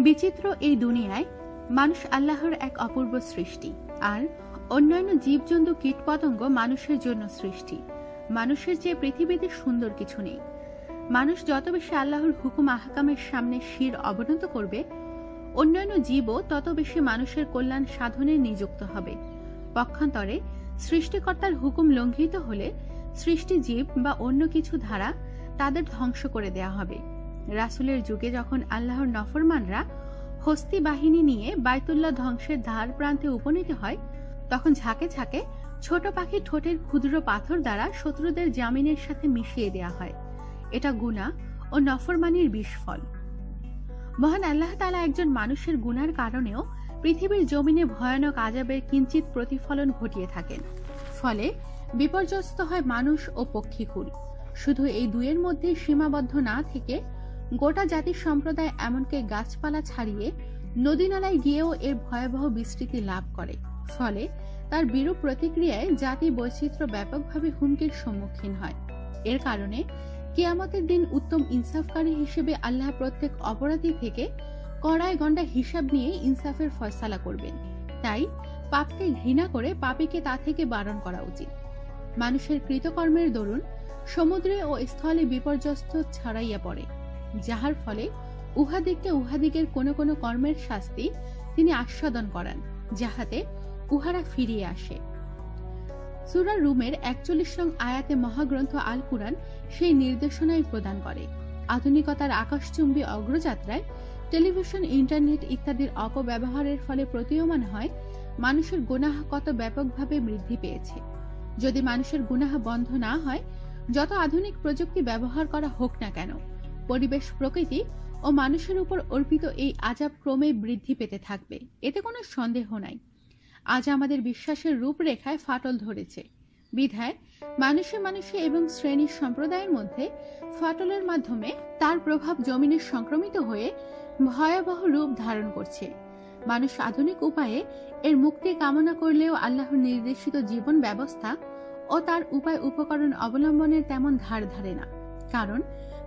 বিচিত্র এই দুনিয়ায় মানুষ আল্লাহর এক অপূর্ব সৃষ্টি, আর অন্যান্য জীবজন্তু কীটপতঙ্গ মানুষের জন্য সৃষ্টি। মানুষের যে পৃথিবীতে সুন্দর কিছু নেই। মানুষ যত বেশি আল্লাহর হুকুম আহকামের সামনে শির অবনত করবে, অন্যান্য জীবও তত বেশি মানুষের কল্যাণ সাধনে নিযুক্ত হবে। পক্ষান্তরে সৃষ্টিকর্তার হুকুম লঙ্ঘিত হলে সৃষ্টি জীব বা অন্য কিছু ধারা তাদের ধ্বংস করে দেয়া হবে। রাসুলের যুগে যখন আল্লাহর নফরমানরা হস্তি বাহিনী নিয়ে বাইতুল্লাহ ধ্বংসের ধার প্রান্তে উপনীত হয়, তখন ঝাঁকে ঝাঁকে ছোট পাখি ঠোঁটের ক্ষুদ্র পাথর দ্বারা শত্রুদের জামিনের সাথে মিশিয়ে দেয়া হয়। এটা গুণা ও নফরমানির বিস্ফল মহান আল্লাহ তালা একজন মানুষের গুনার কারণেও পৃথিবীর জমিনে ভয়ানক আজাবের কিঞ্চিত প্রতিফলন ঘটিয়ে থাকেন। ফলে বিপর্যস্ত হয় মানুষ ও পক্ষীকুল। শুধু এই দুয়ের মধ্যে সীমাবদ্ধ না থেকে গোটা জাতির সম্প্রদায় এমনকি গাছপালা ছাড়িয়ে নদী নালায় গিয়েও এর ভয়াবহ বিস্তৃতি লাভ করে। ফলে তার বিরূপ প্রতিক্রিয়ায় জাতি বৈচিত্র্য ব্যাপকভাবে হুমকির সম্মুখীন হয়। এর কারণে কিয়ামতের দিন উত্তম ইনসাফকারী হিসেবে আল্লাহ প্রত্যেক অপরাধী থেকে কড়াই গন্ডা হিসাব নিয়ে ইনসাফের ফয়সালা করবেন। তাই পাপকে ঘৃণা করে পাপীকে তা থেকে বারণ করা উচিত। মানুষের কৃতকর্মের দরুন সমুদ্রে ও স্থলে বিপর্যস্ত ছড়াইয়া পড়ে। যাহার ফলে উহাদিককে উহাদিগের কোনো কোনো কর্মের শাস্তি তিনি আস্বাদন করান, যাহাতে উহারা ফিরিয়ে আসে। সুরা রুমের একচল্লিশ নং আয়াতে মহাগ্রন্থ আল কুরআন সেই নির্দেশনাই প্রদান করে। আধুনিকতার আকাশচুম্বী অগ্রযাত্রায় টেলিভিশন, ইন্টারনেট ইত্যাদির অপব্যবহারের ফলে প্রতীয়মান হয়, মানুষের গুনাহ কত ব্যাপকভাবে বৃদ্ধি পেয়েছে। যদি মানুষের গুনাহ বন্ধ না হয়, যত আধুনিক প্রযুক্তি ব্যবহার করা হোক না কেন পরিবেশ, প্রকৃতি ও মানুষের উপর অর্পিত এই আজাব ক্রমে বৃদ্ধি পেতে থাকবে। এতে কোনো সন্দেহ নাই। আজ আমাদের বিশ্বাসের রূপরেখায় ফাটল ধরেছে। বিধায় মানুষে মানুষে এবং শ্রেণির সম্প্রদায়ের মধ্যে ফাটলের মাধ্যমে তার প্রভাব জমিনে সংক্রমিত হয়ে ভয়াবহ রূপ ধারণ করছে। মানুষ আধুনিক উপায়ে এর মুক্তি কামনা করলেও আল্লাহর নির্দেশিত জীবন ব্যবস্থা ও তার উপায় উপকরণ অবলম্বনের তেমন ধার ধারে না। কারণ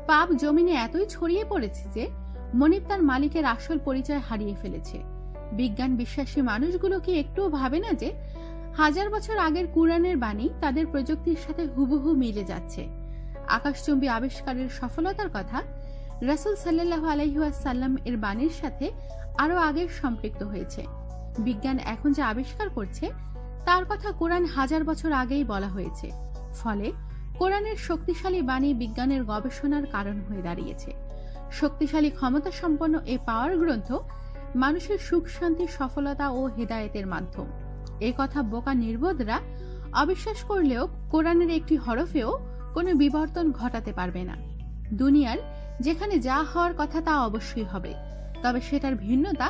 পাপ জমিনে এতই ছড়িয়ে পড়েছে যে মনিব তার মালিকের আসল পরিচয় হারিয়ে ফেলেছে। বিজ্ঞান বিশ্বাসী মানুষগুলো কি একটুও ভাবে না যে হাজার বছর আগের কুরআনের বাণী তাদের প্রযুক্তির সাথে হুবহু মিলে যাচ্ছে। আকাশচুম্বী আবিষ্কারের সফলতার কথা রাসুল সাল্লাহ আলহিহাসাল্লাম এর বাণীর সাথে আরও আগের সম্পৃক্ত হয়েছে। বিজ্ঞান এখন যা আবিষ্কার করছে, তার কথা কোরআন হাজার বছর আগেই বলা হয়েছে। ফলে কোরআনের শক্তিশালী বাণী বিজ্ঞানের গবেষণার কারণ হয়ে দাঁড়িয়েছে। শক্তিশালী ক্ষমতা সম্পন্ন এ পাওয়ার গ্রন্থ মানুষের সুখ, শান্তি, সফলতা ও হেদায়েতের মাধ্যম। এ কথা বোকা নির্বোধরা অবিশ্বাস করলেও কোরআনের একটি হরফেও কোনো বিবর্তন ঘটাতে পারবে না। দুনিয়ার যেখানে যা হওয়ার কথা তা অবশ্যই হবে, তবে সেটার ভিন্নতা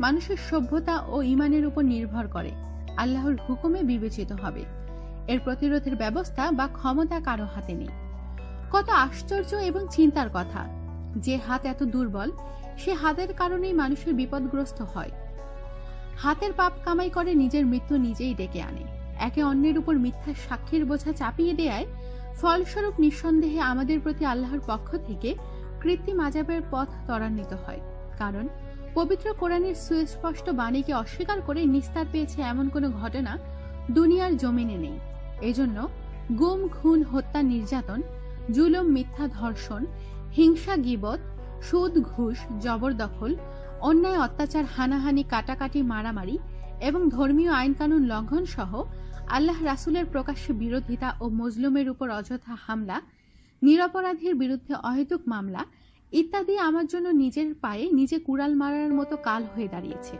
মানুষের সভ্যতা ও ইমানের উপর নির্ভর করে। আল্লাহর হুকুমে বিবেচিত হবে। এর প্রতিরোধের ব্যবস্থা বা ক্ষমতা কারও হাতে নেই। কত আশ্চর্য এবং চিন্তার কথা। যে হাত এত দুর্বল, সে হাতের কারণেই মানুষের বিপদগ্রস্ত হয়। হাতের পাপ কামাই করে নিজের মৃত্যু নিজেই ডেকে আনে। একে অন্যের উপর মিথ্যা সাক্ষীর বোঝা চাপিয়ে দেয় ফলস্বরূপ নিঃসন্দেহে আমাদের প্রতি আল্লাহর পক্ষ থেকে কৃত্রিম আজাবের পথ ত্বরান্বিত হয়। কারণ, পবিত্র কোরআনের সুস্পষ্ট বাণীকে অস্বীকার করে নিস্তার পেয়েছে এমন কোনো ঘটনা দুনিয়ার জমিনে নেই। এজন্য গুম, খুন, হত্যা, নির্যাতন, জুলম, মিথ্যা ধর্ষণ, হিংসা, গিবত, সুদ, ঘুষ, জবরদখল, অন্যায়, অত্যাচার, হানাহানি, কাটাকাটি, মারামারি এবং ধর্মীয় আইনকানুন লঙ্ঘন সহ আল্লাহ রাসুলের প্রকাশ্য বিরোধিতা ও মজলুমের উপর অযথা হামলা, নিরপরাধীর বিরুদ্ধে অহেতুক মামলা ইত্যাদি আমার জন্য নিজের পায়ে নিজে কুড়াল মারার মতো কাল হয়ে দাঁড়িয়েছে।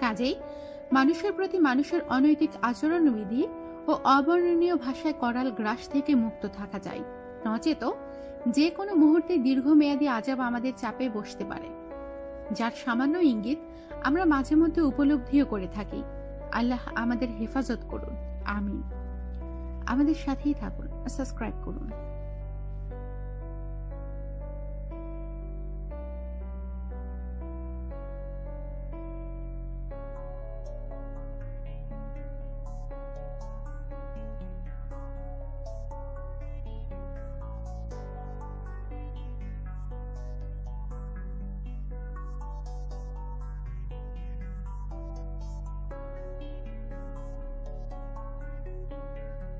কাজেই মানুষের প্রতি মানুষের অনৈতিক আচরণবিধি ও অবর্ণনীয় ভাষায় করাল গ্রাস থেকে মুক্ত থাকা যায়। নচেত যে কোনো মুহূর্তে দীর্ঘমেয়াদী আজাব আমাদের চাপে বসতে পারে। যার সামান্য ইঙ্গিত আমরা মাঝে মধ্যে উপলব্ধিও করে থাকি। আল্লাহ আমাদের হেফাজত করুন। আমিন। আমাদের সাথেই থাকুন। সাবস্ক্রাইব করুন।